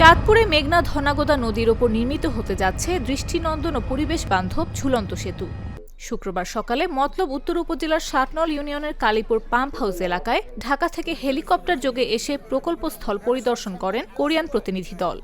চাঁদপুরে মেঘনা ধনাগোদা নদীর ওপর নির্মিত হতে যাচ্ছে দৃষ্টিনন্দন ও পরিবেশ বান্ধব ঝুলন্ত সেতু। শুক্রবার সকালে মতলব উত্তর উপজেলার সাতনল ইউনিয়নের কালীপুর পাম্প হাউস এলাকায় ঢাকা থেকে হেলিকপ্টার যোগে এসে প্রকল্পস্থল পরিদর্শন করেন কোরিয়ান প্রতিনিধি দল।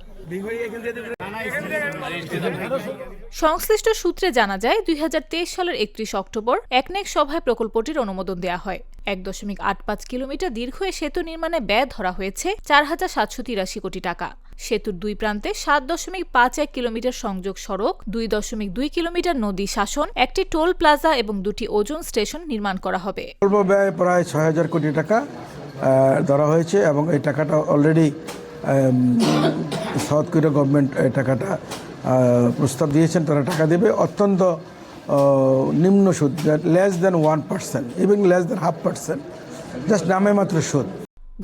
সংশ্লিষ্ট সূত্রে জানা যায়, দুই হাজার তেইশ সালের একত্রিশ অক্টোবর একনেক সভায় প্রকল্পটির অনুমোদন দেওয়া হয়। এক দশমিক আট পাঁচ কিলোমিটার দীর্ঘ এ সেতু নির্মাণে ব্যয় ধরা হয়েছে চার হাজার সাতশো তিরাশি কোটি টাকা। সেতুর দুই প্রান্তে সাত দশমিক পাঁচ এক কিলোমিটার সংযোগ সড়ক, দুই দশমিক দুই কিলোমিটার নদী শাসন, একটি টোল প্লাজা এবং দুটি ওজন স্টেশন নির্মাণ করা হবে। ব্যয় প্রায় ছয় হাজার কোটি টাকা ধরা হয়েছে এবং এই টাকাটা অলরেডি সাউথ কোরিয়া গভর্নমেন্ট এই টাকাটা প্রস্তাব দিয়েছেন, তারা টাকা দেবে। অত্যন্ত নিম্ন সুদ less than one percent even less than half percent just নামে মাত্র সুদ।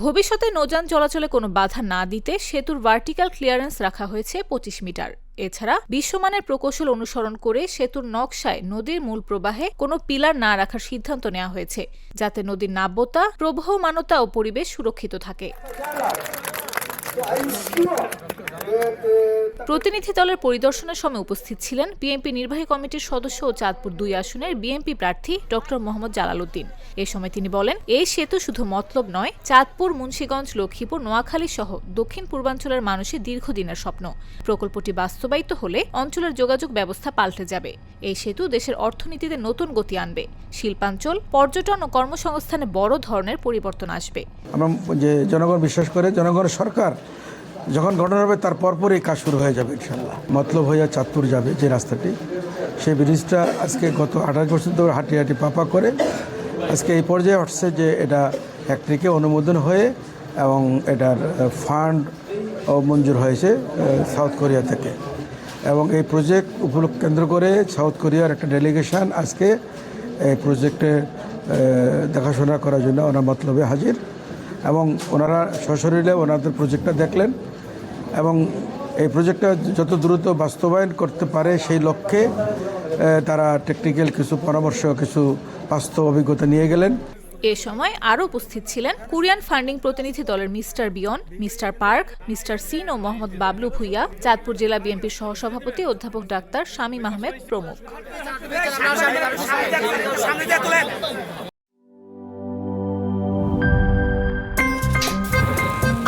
ভবিষ্যতে নৌযান চলাচলে কোনো বাধা না দিতে সেতুর ভার্টিক্যাল ক্লিয়ারেন্স রাখা হয়েছে পঁচিশ মিটার। এছাড়া বিশ্বমানের প্রকৌশল অনুসরণ করে সেতুর নকশায় নদীর মূল প্রবাহে কোনো পিলার না রাখার সিদ্ধান্ত নেওয়া হয়েছে, যাতে নদীর নাব্যতা প্রবহমানতা ও পরিবেশ সুরক্ষিত থাকে। প্রতিনিধি দলের পরিদর্শনের সময় উপস্থিত ছিলেন বিএনপি নির্বাহী কমিটির সদস্য ও চাঁদপুর দুই আসনের বিএনপি প্রার্থী ডক্টর মোহাম্মদ জালালউদ্দিন। এ সময় তিনি বলেন, এই সেতু শুধু মতলব নয়, চাঁদপুর, মুন্সীগঞ্জ, লক্ষ্মীপুর, নোয়াখালী সহ দক্ষিণ পূর্বাঞ্চলের মানুষের দীর্ঘদিনের স্বপ্ন। প্রকল্পটি বাস্তবায়িত হলে অঞ্চলের যোগাযোগ ব্যবস্থা পাল্টে যাবে। এই সেতু দেশের অর্থনীতিতে নতুন গতি আনবে। শিল্পাঞ্চল, পর্যটন ও কর্মসংস্থানে বড় ধরনের পরিবর্তন আসবে। আমরা যে জনগণ বিশ্বাস করে জনগণের সরকার যখন ঘটনা হবে, তার পরপরই কাজ শুরু হয়ে যাবে ইনশাল্লাহ মতলব হইয়া চাঁদপুর যাবে যে রাস্তাটি। সেই ব্রিজটা আজকে গত আঠাশ বছর ধরে হাঁটি হাঁটি পাপা করে। আজকে এই পর্যায়ে আসছে যে এটা ফ্যাক্টরিকে অনুমোদন হয়ে এবং এটার ফান্ড মঞ্জুর হয়েছে সাউথ কোরিয়া থেকে। এবং এই প্রজেক্ট উপলক্ষ কেন্দ্র করে সাউথ কোরিয়ার একটা ডেলিগেশন আজকে এই প্রজেক্টে দেখাশোনা করার জন্য ওনার মতলবে হাজির। এবং ওনারা সশরীরে ওনাদের প্রজেক্টটা দেখলেন এবং এই প্রজেক্টটা যত দ্রুত বাস্তবায়ন করতে পারে সেই লক্ষ্যে তারা টেকনিক্যাল কিছু পরামর্শ কিছু বাস্তব অভিজ্ঞতা নিয়ে গেলেন। এ সময় আরও উপস্থিত ছিলেন কোরিয়ান ফান্ডিং প্রতিনিধি দলের mister Byun mister Park mister Shin ও মোহাম্মদ বাবলু ভুইয়া চাঁদপুর জেলা বিএনপির সহসভাপতি অধ্যাপক ডাক্তার শামীম আহমেদ প্রমুখ।